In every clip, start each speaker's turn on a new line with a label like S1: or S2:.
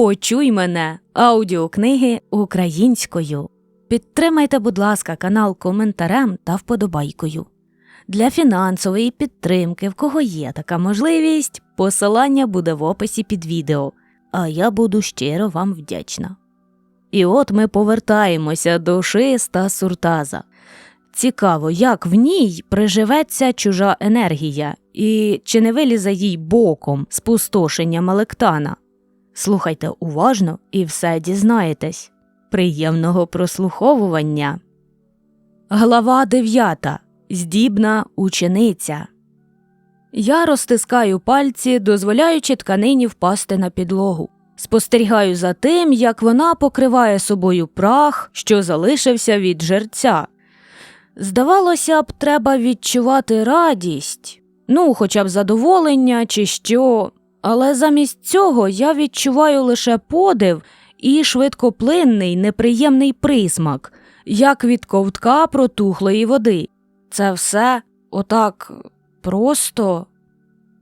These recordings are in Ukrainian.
S1: Почуй мене аудіокниги українською. Підтримайте, будь ласка, канал коментарем та вподобайкою. Для фінансової підтримки, в кого є така можливість, посилання буде в описі під відео, а я буду щиро вам вдячна. І от ми повертаємося до шиста суртаза. Цікаво, як в ній приживеться чужа енергія, і чи не вилізе їй боком спустошення Малектана. Слухайте уважно і все дізнаєтесь. Приємного прослуховування. Глава 9. Здібна учениця. Я розтискаю пальці, дозволяючи тканині впасти на підлогу. Спостерігаю за тим, як вона покриває собою прах, що залишився від жерця. Здавалося б, треба відчувати радість, ну, хоча б задоволення чи що, але замість цього я відчуваю лише подив і швидкоплинний неприємний присмак, як від ковтка протухлої води. Це все отак просто.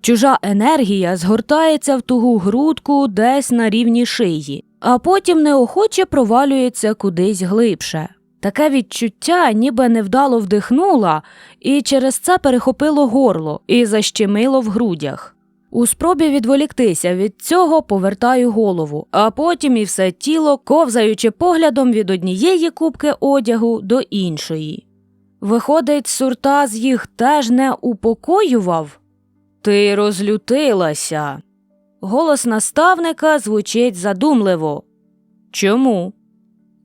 S1: Чужа енергія згортається в тугу грудку десь на рівні шиї, а потім неохоче провалюється кудись глибше. Таке відчуття, ніби невдало вдихнула, і через це перехопило горло і защемило в грудях. У спробі відволіктися від цього повертаю голову, а потім і все тіло, ковзаючи поглядом від однієї кубки одягу до іншої. Виходить, суртаз їх теж не упокоював? Ти розлютилася. Голос наставника звучить задумливо. Чому?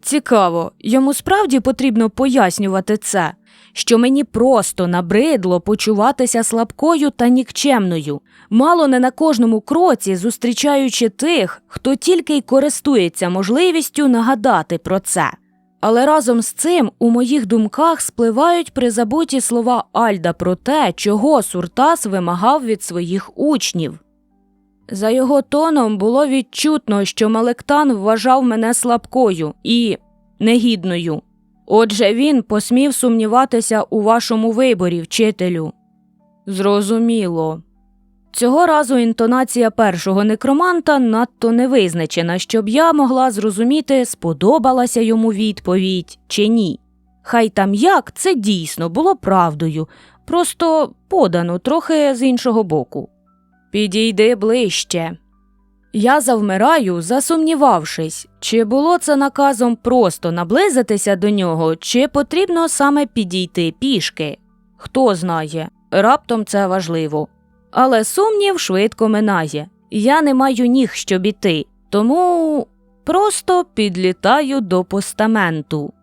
S1: Цікаво, йому справді потрібно пояснювати це, що мені просто набридло почуватися слабкою та нікчемною, мало не на кожному кроці зустрічаючи тих, хто тільки й користується можливістю нагадати про це. Але разом з цим у моїх думках спливають призабуті слова Альда про те, чого Суртас вимагав від своїх учнів. За його тоном було відчутно, що Малектан вважав мене слабкою і негідною. Отже, він посмів сумніватися у вашому виборі, вчителю. Зрозуміло. Цього разу інтонація першого некроманта надто невизначена, щоб я могла зрозуміти, сподобалася йому відповідь чи ні. Хай там як це дійсно було правдою, просто подано трохи з іншого боку. Підійди ближче. Я завмираю, засумнівавшись, чи було це наказом просто наблизитися до нього, чи потрібно саме підійти пішки. Хто знає, раптом це важливо. Але сумнів швидко минає. Я не маю ніг, щоб іти, тому просто підлітаю до постаменту.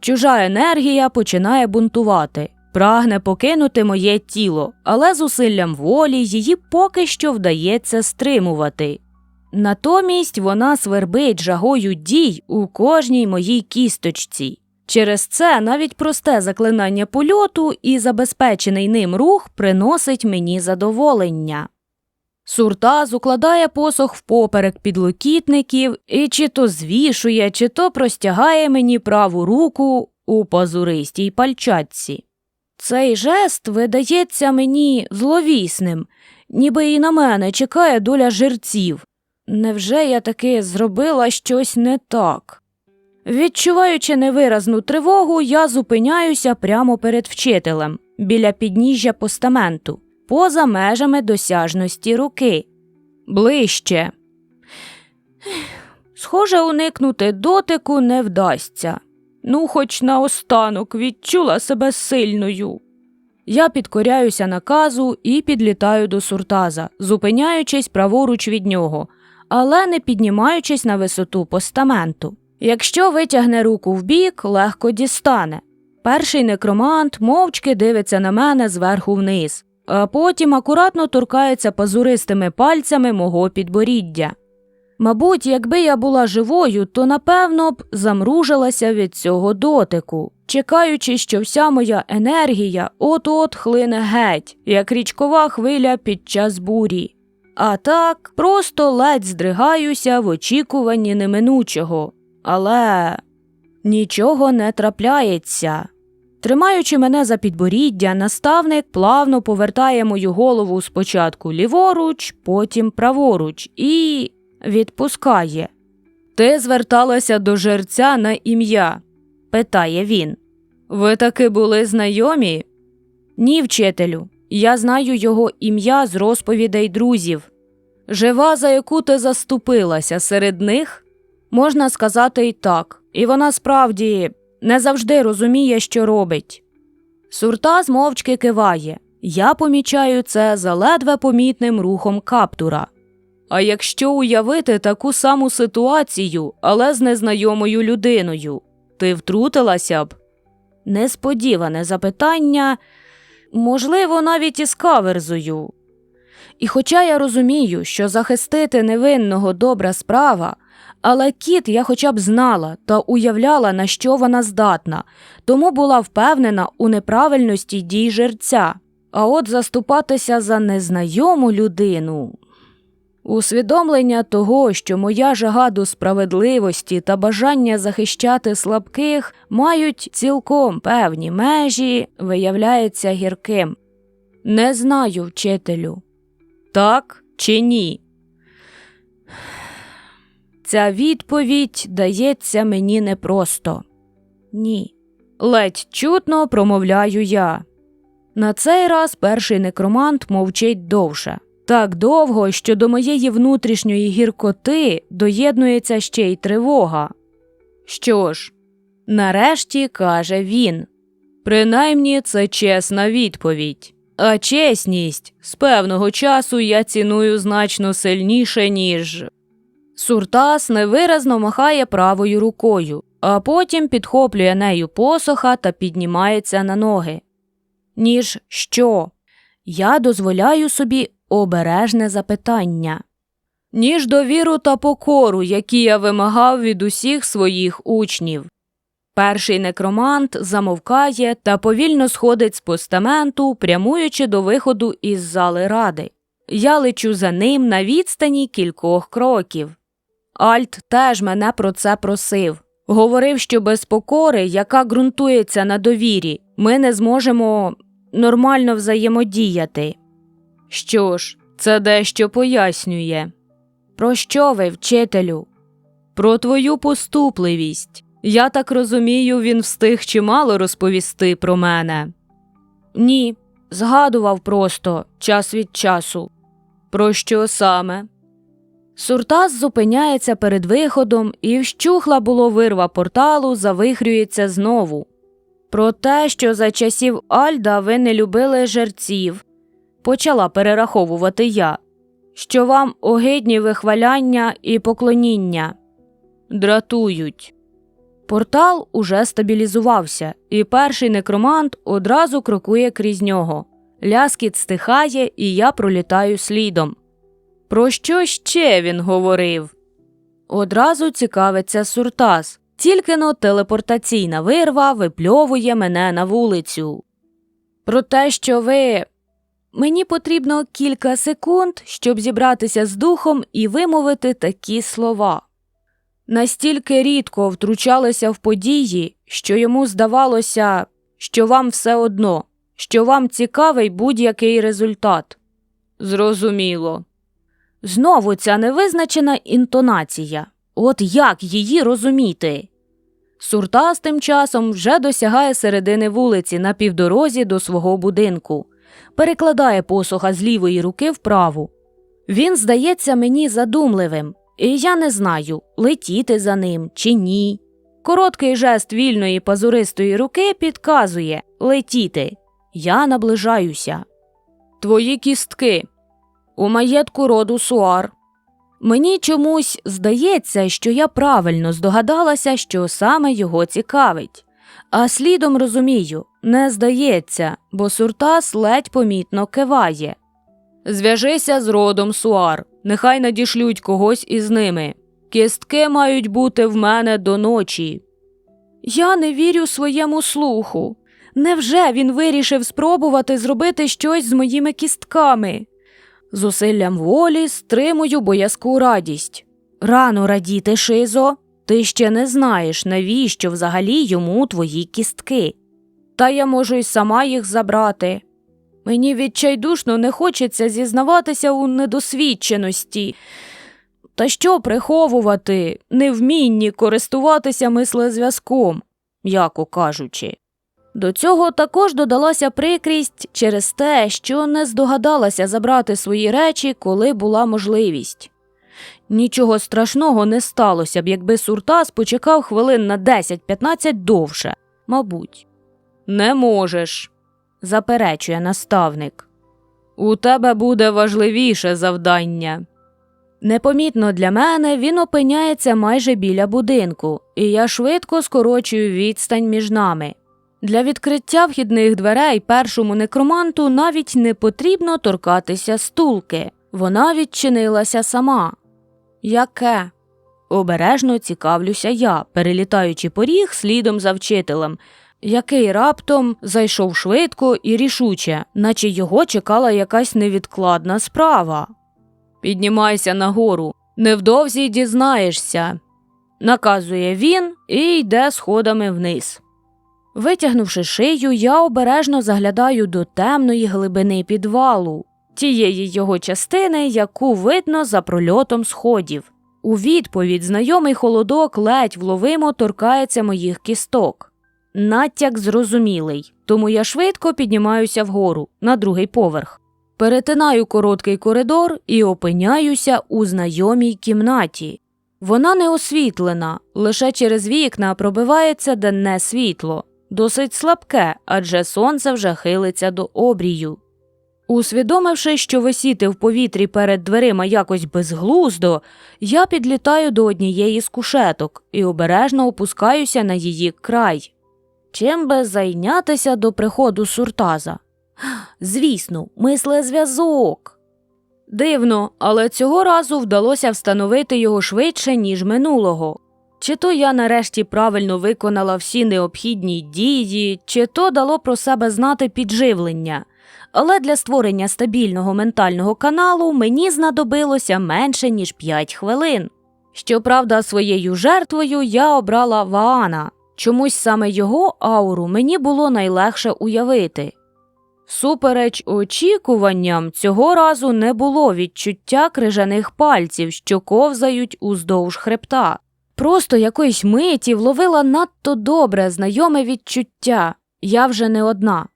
S1: Чужа енергія починає бунтувати, прагне покинути моє тіло, але зусиллям волі її поки що вдається стримувати. Натомість вона свербить жагою дій у кожній моїй кісточці. Через це навіть просте заклинання польоту і забезпечений ним рух приносить мені задоволення. Суртаз укладає посох впоперек підлокітників і чи то звішує, чи то простягає мені праву руку у пазуристій пальчатці. Цей жест видається мені зловісним, ніби і на мене чекає доля жерців. Невже я таки зробила щось не так? Відчуваючи невиразну тривогу, я зупиняюся прямо перед вчителем, біля підніжжя постаменту, поза межами досяжності руки. Ближче. Схоже, уникнути дотику не вдасться. Ну, хоч наостанок відчула себе сильною. Я підкоряюся наказу і підлітаю до суртаза, зупиняючись праворуч від нього, але не піднімаючись на висоту постаменту. Якщо витягне руку вбік, легко дістане. Перший некромант мовчки дивиться на мене зверху вниз, а потім акуратно торкається пазуристими пальцями мого підборіддя. Мабуть, якби я була живою, то напевно б замружилася від цього дотику, чекаючи, що вся моя енергія от-от хлине геть, як річкова хвиля під час бурі. А так просто ледь здригаюся в очікуванні неминучого. Але нічого не трапляється. Тримаючи мене за підборіддя, наставник плавно повертає мою голову спочатку ліворуч, потім праворуч, і відпускає. Ти зверталася до жерця на ім'я? питає він. Ви таки були знайомі? Ні, вчителю. Я знаю його ім'я з розповідей друзів. Жива, за яку ти заступилася серед них? Можна сказати і так, і вона справді не завжди розуміє, що робить. Суртаз мовчки киває. Я помічаю це за ледве помітним рухом каптура. А якщо уявити таку саму ситуацію, але з незнайомою людиною, ти втрутилася б? Несподіване запитання, можливо, навіть із каверзою. І хоча я розумію, що захистити невинного добра справа, але кіт я хоча б знала та уявляла, на що вона здатна, тому була впевнена у неправильності дій жерця. А от заступатися за незнайому людину. Усвідомлення того, що моя жага до справедливості та бажання захищати слабких мають цілком певні межі, виявляється гірким. Не знаю, вчителю. Так чи ні? Ця відповідь дається мені непросто. Ні. Ледь чутно промовляю я. На цей раз перший некромант мовчить довше. Так довго, що до моєї внутрішньої гіркоти доєднується ще й тривога. Що ж, нарешті каже він. Принаймні це чесна відповідь. А чесність з певного часу я ціную значно сильніше, ніж. Суртас невиразно махає правою рукою, а потім підхоплює нею посоха та піднімається на ноги. Ніж що? Я дозволяю собі обережне запитання. Ніж довіру та покору, які я вимагав від усіх своїх учнів. Перший некромант замовкає та повільно сходить з постаменту, прямуючи до виходу із зали ради. Я лечу за ним на відстані кількох кроків. Альт теж мене про це просив. Говорив, що без покори, яка ґрунтується на довірі, ми не зможемо нормально взаємодіяти. Що ж, це дещо пояснює. Про що ви, вчителю? Про твою поступливість. Я так розумію, він встиг чимало розповісти про мене. Ні, згадував просто час від часу. Про що саме? Суртас зупиняється перед виходом, і вщухла було вирва порталу, завихрюється знову. Про те, що за часів Альда ви не любили жерців, почала перераховувати я, що вам огидні вихваляння і поклоніння дратують. Портал уже стабілізувався, і перший некромант одразу крокує крізь нього. Ляскіт стихає, і я пролітаю слідом. Про що ще він говорив? Одразу цікавиться Суртас. Тільки но телепортаційна вирва випльовує мене на вулицю. Про те, що ви. Мені потрібно кілька секунд, щоб зібратися з духом і вимовити такі слова. Настільки рідко втручалися в події, що йому здавалося, що вам все одно, що вам цікавий будь-який результат. Зрозуміло. Знову ця невизначена інтонація. От як її розуміти? Суртас тим часом вже досягає середини вулиці на півдорозі до свого будинку, перекладає посоха з лівої руки вправу. Він здається мені задумливим, я не знаю, летіти за ним чи ні. Короткий жест вільної пазуристої руки підказує летіти. Я наближаюся. Твої кістки. У маєтку роду Суар. Мені чомусь здається, що я правильно здогадалася, що саме його цікавить. А слідом розумію, не здається, бо Суртас ледь помітно киває. Зв'яжися з родом Суар, нехай надішлють когось із ними. Кістки мають бути в мене до ночі. Я не вірю своєму слуху. Невже він вирішив спробувати зробити щось з моїми кістками? Зусиллям волі стримую боязку радість. Рано радіти, Шизо, ти ще не знаєш, навіщо взагалі йому твої кістки. Та я можу й сама їх забрати. Мені відчайдушно не хочеться зізнаватися у недосвідченості. Та що приховувати, невмінні користуватися мислезв'язком, м'яко кажучи. До цього також додалася прикрість через те, що не здогадалася забрати свої речі, коли була можливість. Нічого страшного не сталося б, якби Суртас почекав хвилин на 10-15 довше, мабуть. Не можеш, заперечує наставник. У тебе буде важливіше завдання. Непомітно для мене він опиняється майже біля будинку, і я швидко скорочую відстань між нами. Для відкриття вхідних дверей першому некроманту навіть не потрібно торкатися стулки. Вона відчинилася сама. Яке? Обережно цікавлюся я, перелітаючи поріг слідом за вчителем, який раптом зайшов швидко і рішуче, наче його чекала якась невідкладна справа. Піднімайся нагору, невдовзі дізнаєшся, наказує він і йде сходами вниз. Витягнувши шию, я обережно заглядаю до темної глибини підвалу, тієї його частини, яку видно за прольотом сходів. У відповідь знайомий холодок ледь вловимо торкається моїх кісток. Натяк зрозумілий, тому я швидко піднімаюся вгору на другий поверх. Перетинаю короткий коридор і опиняюся у знайомій кімнаті. Вона не освітлена, лише через вікна пробивається денне світло, досить слабке, адже сонце вже хилиться до обрію. Усвідомивши, що висіти в повітрі перед дверима якось безглуздо, я підлітаю до однієї з кушеток і обережно опускаюся на її край. Чим би зайнятися до приходу суртаза? Звісно, мислезв'язок. Дивно, але цього разу вдалося встановити його швидше, ніж минулого. Чи то я нарешті правильно виконала всі необхідні дії, чи то дало про себе знати підживлення. Але для створення стабільного ментального каналу мені знадобилося менше, ніж 5 хвилин. Щоправда, своєю жертвою я обрала Ваана. Чомусь саме його ауру мені було найлегше уявити. Супереч очікуванням, цього разу не було відчуття крижаних пальців, що ковзають уздовж хребта. Просто якоїсь миті вловила надто добре знайоме відчуття я вже не одна.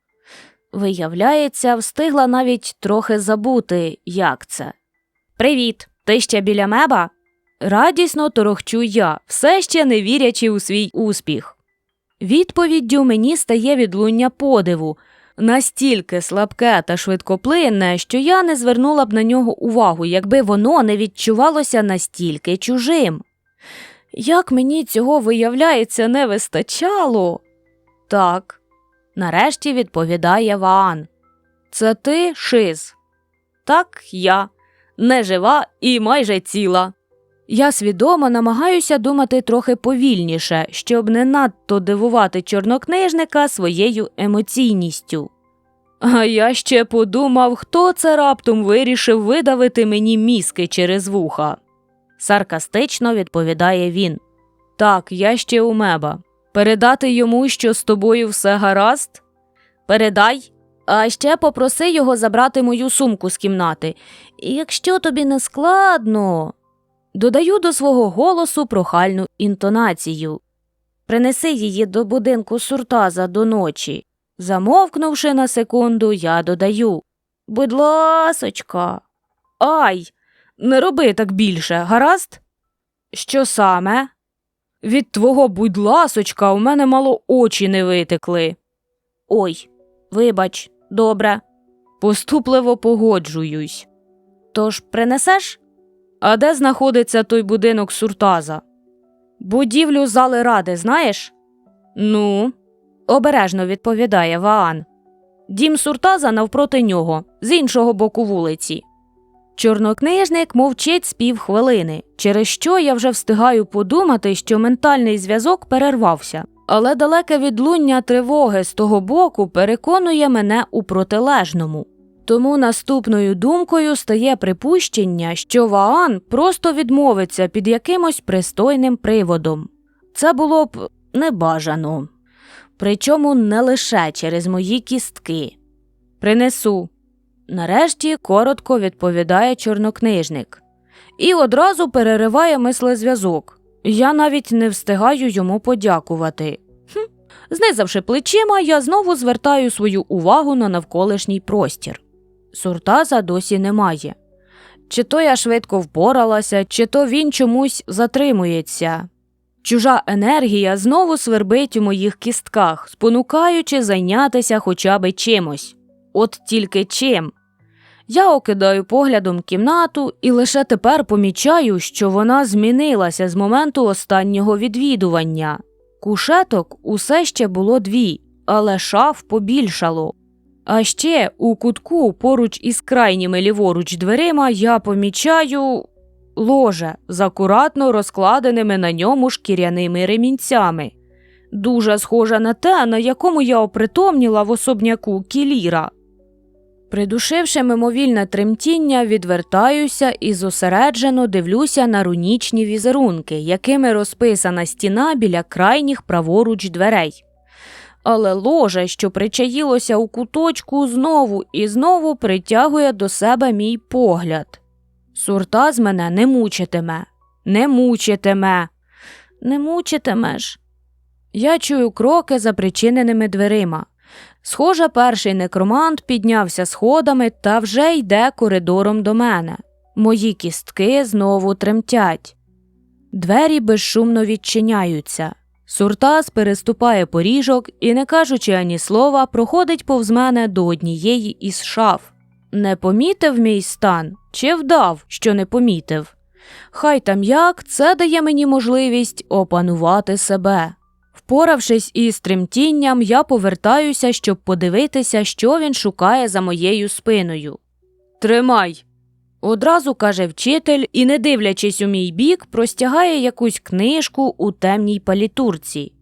S1: Виявляється, встигла навіть трохи забути, як це. Привіт, ти ще біля меба? Радісно торохчу я, все ще не вірячи у свій успіх. Відповіддю мені стає відлуння подиву, настільки слабке та швидкоплинне, що я не звернула б на нього увагу, якби воно не відчувалося настільки чужим. Як мені цього виявляється, не вистачало? Так, нарешті відповідає Ваан. Це ти, Шиз? Так, я, нежива і майже ціла. Я свідомо намагаюся думати трохи повільніше, щоб не надто дивувати чорнокнижника своєю емоційністю. А я ще подумав, хто це раптом вирішив видавити мені мізки через вуха. Саркастично відповідає він. Так, я ще у меба. Передати йому, що з тобою все гаразд? Передай. А ще попроси його забрати мою сумку з кімнати. Якщо тобі не складно. Додаю до свого голосу прохальну інтонацію. Принеси її до будинку суртаза до ночі. Замовкнувши на секунду, я додаю Будь ласочка. Ай, не роби так більше, гаразд? Що саме? Від твого будь ласочка у мене мало очі не витекли. Ой, вибач, добре. Поступливо погоджуюсь. Тож принесеш? А де знаходиться той будинок суртаза? Будівлю зали ради, знаєш? Ну, обережно відповідає Ваан. Дім суртаза навпроти нього, з іншого боку вулиці. Чорнокнижник мовчить з півхвилини, через що я вже встигаю подумати, що ментальний зв'язок перервався. Але далеке відлуння тривоги з того боку переконує мене у протилежному. Тому наступною думкою стає припущення, що Ваан просто відмовиться під якимось пристойним приводом. Це було б небажано. Причому не лише через мої кістки. Принесу. Нарешті коротко відповідає чорнокнижник. і одразу перериває мислезв'язок. Я навіть не встигаю йому подякувати. Хм. Знизавши плечима, я знову звертаю свою увагу на навколишній простір. Суртаза досі немає. Чи то я швидко впоралася, чи то він чомусь затримується. Чужа енергія знову свербить у моїх кістках, спонукаючи зайнятися хоча би чимось. От тільки чим. Я окидаю поглядом кімнату і лише тепер помічаю, що вона змінилася з моменту останнього відвідування. Кушеток усе ще було дві, але шаф побільшало. А ще у кутку поруч із крайніми ліворуч дверима я помічаю ложе з акуратно розкладеними на ньому шкіряними ремінцями. Дуже схожа на те, на якому я опритомніла в особняку кіліра. Придушивши мимовільне тремтіння, відвертаюся і зосереджено дивлюся на рунічні візерунки, якими розписана стіна біля крайніх праворуч дверей. Але ложе, що причаїлося у куточку, знову і знову притягує до себе мій погляд. Суртаз мене не мучитиме, не мучитиме, не мучитимеш. Я чую кроки за причиненими дверима. Схоже, перший некромант піднявся сходами та вже йде коридором до мене. Мої кістки знову тремтять. Двері безшумно відчиняються. Суртас переступає поріжок і, не кажучи ані слова, проходить повз мене до однієї із шаф. Не помітив мій стан чи вдав, що не помітив. Хай там як, це дає мені можливість опанувати себе. Впоравшись із тремтінням, я повертаюся, щоб подивитися, що він шукає за моєю спиною. Тримай. Одразу каже вчитель і, не дивлячись у мій бік, простягає якусь книжку у темній палітурці.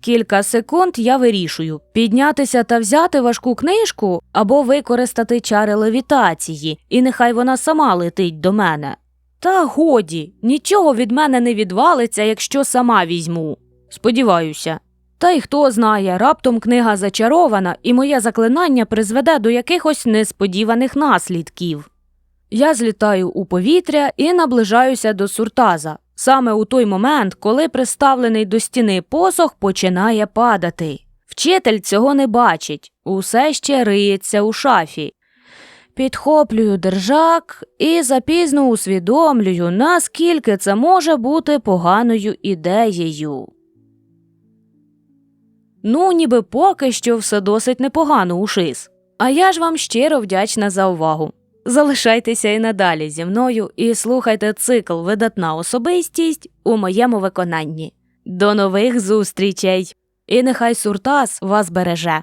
S1: Кілька секунд я вирішую піднятися та взяти важку книжку або використати чари левітації, і нехай вона сама летить до мене. Та годі, нічого від мене не відвалиться, якщо сама візьму. Сподіваюся. Та й хто знає, раптом книга зачарована, і моє заклинання призведе до якихось несподіваних наслідків. Я злітаю у повітря і наближаюся до суртаза, саме у той момент, коли приставлений до стіни посох починає падати. Вчитель цього не бачить, усе ще риється у шафі. Підхоплюю держак і запізно усвідомлюю, наскільки це може бути поганою ідеєю. Ну, ніби поки що все досить непогано у шиз. А я ж вам щиро вдячна за увагу. Залишайтеся і надалі зі мною і слухайте цикл Видатна особистість у моєму виконанні. До нових зустрічей! І нехай Суртас вас береже!